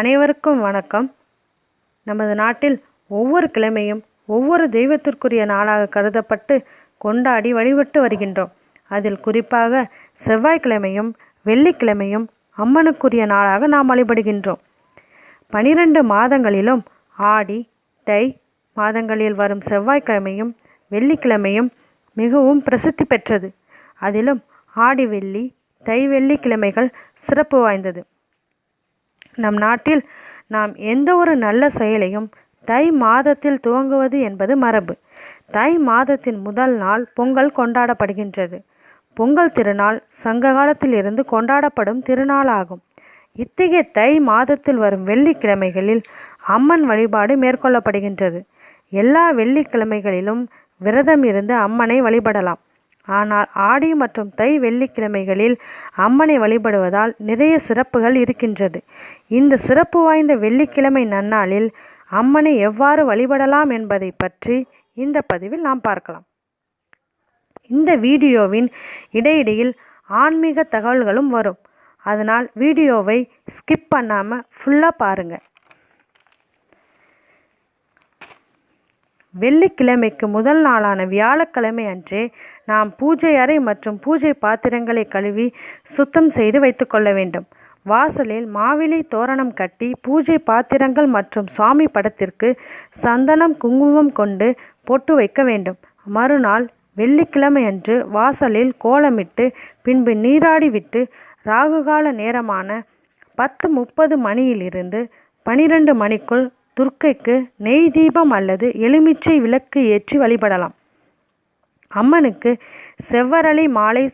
அனைவருக்கும் வணக்கம். நமது நாட்டில் ஒவ்வொரு கிழமையும் ஒவ்வொரு தெய்வத்திற்குரிய நாளாக கருதப்பட்டு கொண்டாடி வழிபட்டு வருகின்றோம். அதில் குறிப்பாக செவ்வாய்க்கிழமையும் வெள்ளிக்கிழமையும் அம்மனுக்குரிய நாளாக நாம் வழிபடுகின்றோம். பனிரெண்டு மாதங்களிலும் ஆடி தை மாதங்களில் வரும் செவ்வாய்க்கிழமையும் வெள்ளிக்கிழமையும் மிகவும் பிரசித்தி பெற்றது. அதிலும் ஆடி வெள்ளி தை வெள்ளிக்கிழமைகள் சிறப்பு வாய்ந்தது. நம் நாட்டில் நாம் எந்த ஒரு நல்ல செயலையும் தை மாதத்தில் துவங்குவது என்பது மரபு. தை மாதத்தின் முதல் நாள் பொங்கல் கொண்டாடப்படுகின்றது. பொங்கல் திருநாள் சங்க காலத்திலிருந்து கொண்டாடப்படும் திருநாளாகும். இத்தகைய தை மாதத்தில் வரும் வெள்ளிக்கிழமைகளில் அம்மன் வழிபாடு மேற்கொள்ளப்படுகின்றது. எல்லா வெள்ளிக்கிழமைகளிலும் விரதம் இருந்து அம்மனை வழிபடலாம். ஆனால் ஆடி மற்றும் தை வெள்ளிக்கிழமைகளில் அம்மனை வழிபடுவதால் நிறைய சிறப்புகள் இருக்கின்றது. இந்த சிறப்பு வாய்ந்த வெள்ளிக்கிழமை நன்னாளில் அம்மனை எவ்வாறு வழிபடலாம் என்பதை பற்றி இந்த பதிவில் நாம் பார்க்கலாம். இந்த வீடியோவின் இடையிடையில் ஆன்மீக தகவல்களும் வரும். அதனால் வீடியோவை ஸ்கிப் பண்ணாமல் ஃபுல்லாக பாருங்கள் வெள்ளிக்கிழமைக்கு முதல் நாளான வியாழக்கிழமை அன்றே நாம் பூஜை அறை மற்றும் பூஜை பாத்திரங்களை கழுவி சுத்தம் செய்து வைத்துக்கொள்ள வேண்டும். வாசலில் மாவிலை தோரணம் கட்டி பூஜை பாத்திரங்கள் மற்றும் சுவாமி படத்திற்கு சந்தனம் குங்குமம் கொண்டு பொட்டு வைக்க வேண்டும். மறுநாள் வெள்ளிக்கிழமை அன்று வாசலில் கோலமிட்டு பின்பு நீராடி விட்டு ராகுகால நேரமான பத்து முப்பது மணியிலிருந்து பனிரெண்டு மணிக்குள் துர்க்கைக்கு நெய் தீபம் அல்லது எலுமிச்சை விளக்கு ஏற்றி வழிபடலாம். அம்மனுக்கு செவ்வரளி மாலை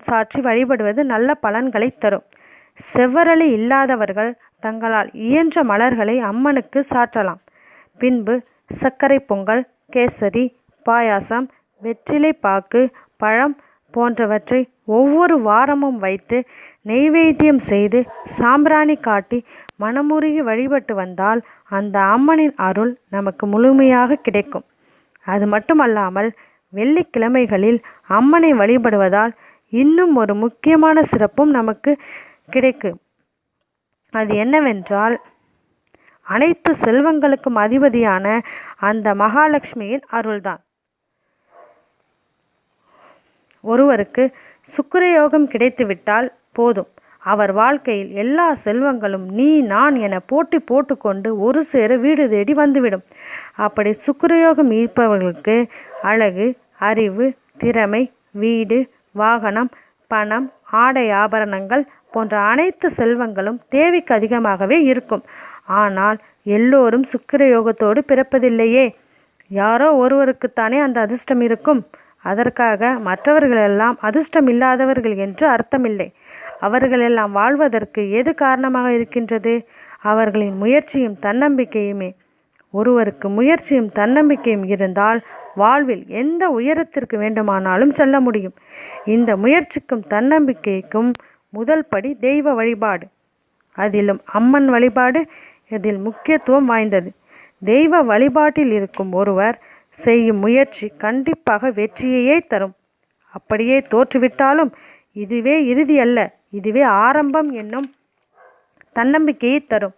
சாற்றி வழிபடுவது நல்ல பலன்களை தரும். செவ்வரளி இல்லாதவர்கள் தங்களால் இயன்ற மலர்களை அம்மனுக்கு சாற்றலாம். பின்பு சர்க்கரை பொங்கல் கேசரி பாயாசம் வெற்றிலை பாக்கு பழம் போன்றவற்றை ஒவ்வொரு வாரமும் வைத்து நெய்வேத்தியம் செய்து சாம்பிராணி காட்டி மனமுருகி வழிபட்டு வந்தால் அந்த அம்மனின் அருள் நமக்கு முழுமையாக கிடைக்கும். அது மட்டுமல்லாமல் வெள்ளிக்கிழமைகளில் அம்மனை வழிபடுவதால் இன்னும் ஒரு முக்கியமான சிறப்பும் நமக்கு கிடைக்கும் அது என்னவென்றால் அனைத்து செல்வங்களுக்கும் அதிபதியான அந்த மகாலட்சுமியின் அருள்தான். ஒருவருக்கு சுக்கரயோகம் கிடைத்துவிட்டால் போதும். அவர் வாழ்க்கையில் எல்லா செல்வங்களும் நீ நான் என போட்டி போட்டுக்கொண்டு ஒரு சேர வீடு தேடி வந்துவிடும். அப்படி சுக்கரயோகம் இருப்பவர்களுக்கு அழகு அறிவு திறமை வீடு வாகனம் பணம் ஆடை ஆபரணங்கள் போன்ற அனைத்து செல்வங்களும் தேவைக்கு அதிகமாகவே இருக்கும். ஆனால் எல்லோரும் சுக்கிரயோகத்தோடு பிறப்பதில்லையே. யாரோ ஒருவருக்குத்தானே அந்த அதிர்ஷ்டம் இருக்கும். அதற்காக மற்றவர்களெல்லாம் அதிர்ஷ்டம் இல்லாதவர்கள் என்று அர்த்தமில்லை. அவர்களெல்லாம் வாழ்வதற்கு எது காரணமாக இருக்கின்றது? அவர்களின் முயற்சியும் தன்னம்பிக்கையுமே. ஒருவருக்கு முயற்சியும் தன்னம்பிக்கையும் இருந்தால் வாழ்வில் எந்த உயரத்திற்கு வேண்டுமானாலும் செல்ல முடியும். இந்த முயற்சிக்கும் தன்னம்பிக்கைக்கும் முதல் படி தெய்வ வழிபாடு. அதிலும் அம்மன் வழிபாடு இதில் முக்கியத்துவம் வாய்ந்தது. தெய்வ வழிபாட்டில் இருக்கும் ஒருவர் செய்யும் முயற்சி கண்டிப்பாக வெற்றியையே தரும். அப்படியே தோற்றுவிட்டாலும் இதுவே இறுதி அல்ல. இதுவே ஆரம்பம் என்னும் தன்னம்பிக்கையை தரும்.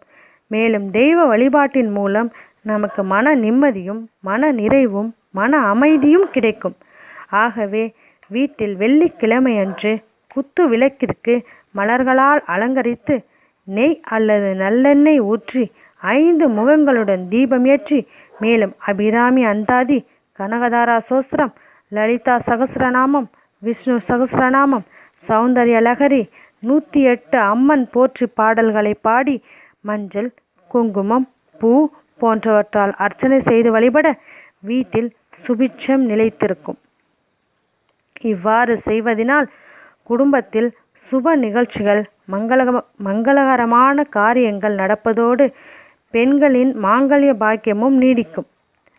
மேலும் தெய்வ வழிபாட்டின் மூலம் நமக்கு மன நிம்மதியும் மன நிறைவும் மன அமைதியும் கிடைக்கும். ஆகவே வீட்டில் வெள்ளிக்கிழமை அன்று குத்து விளக்கிற்கு மலர்களால் அலங்கரித்து நெய் அல்லது நல்லெண்ணெய் ஊற்றி ஐந்து முகங்களுடன் தீபம் ஏற்றி மேலும் அபிராமி அந்தாதி கனகதாரா சோஸ்திரம் லலிதா சகசிரநாமம் விஷ்ணு சகசிரநாமம் சௌந்தர்யலகரி நூற்றி எட்டு அம்மன் போற்றி பாடல்களை பாடி மஞ்சள் குங்குமம் பூ போன்றவற்றால் அர்ச்சனை செய்து வழிபட வீட்டில் சுபிட்சம் நிலைத்திருக்கும். இவ்வாறு செய்வதினால் குடும்பத்தில் சுப நிகழ்ச்சிகள் மங்கள மங்களகரமான காரியங்கள் நடப்பதோடு பெண்களின் மாங்கல்ய பாக்கியமும் நீடிக்கும்.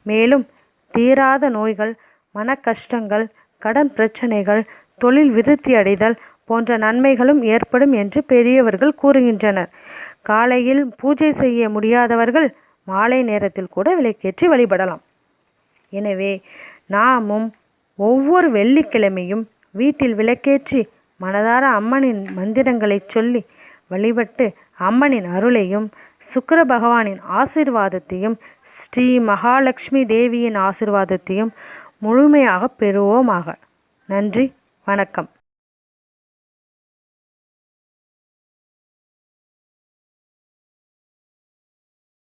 மேலும் தீராத நோய்கள் மன கஷ்டங்கள் கடன் பிரச்சனைகள் தொழில் விருத்தி அடைதல் போன்ற நன்மைகளும் ஏற்படும் என்று பெரியவர்கள் கூறுகின்றனர். காலையில் பூஜை செய்ய முடியாதவர்கள் மாலை நேரத்தில் கூட விளக்கேற்றி வழிபடலாம். எனவே நாமும் ஒவ்வொரு வெள்ளிக்கிழமையும் வீட்டில் விளக்கேற்றி மனதார அம்மனின் மந்திரங்களை சொல்லி வழிபட்டு அம்மனின் அருளையும் சுக்கர பகவானின் ஆசிர்வாதத்தையும் ஸ்ரீ மகாலட்சுமி தேவியின் ஆசிர்வாதத்தையும் முழுமையாக பெறுவோமாக. நன்றி வணக்கம்.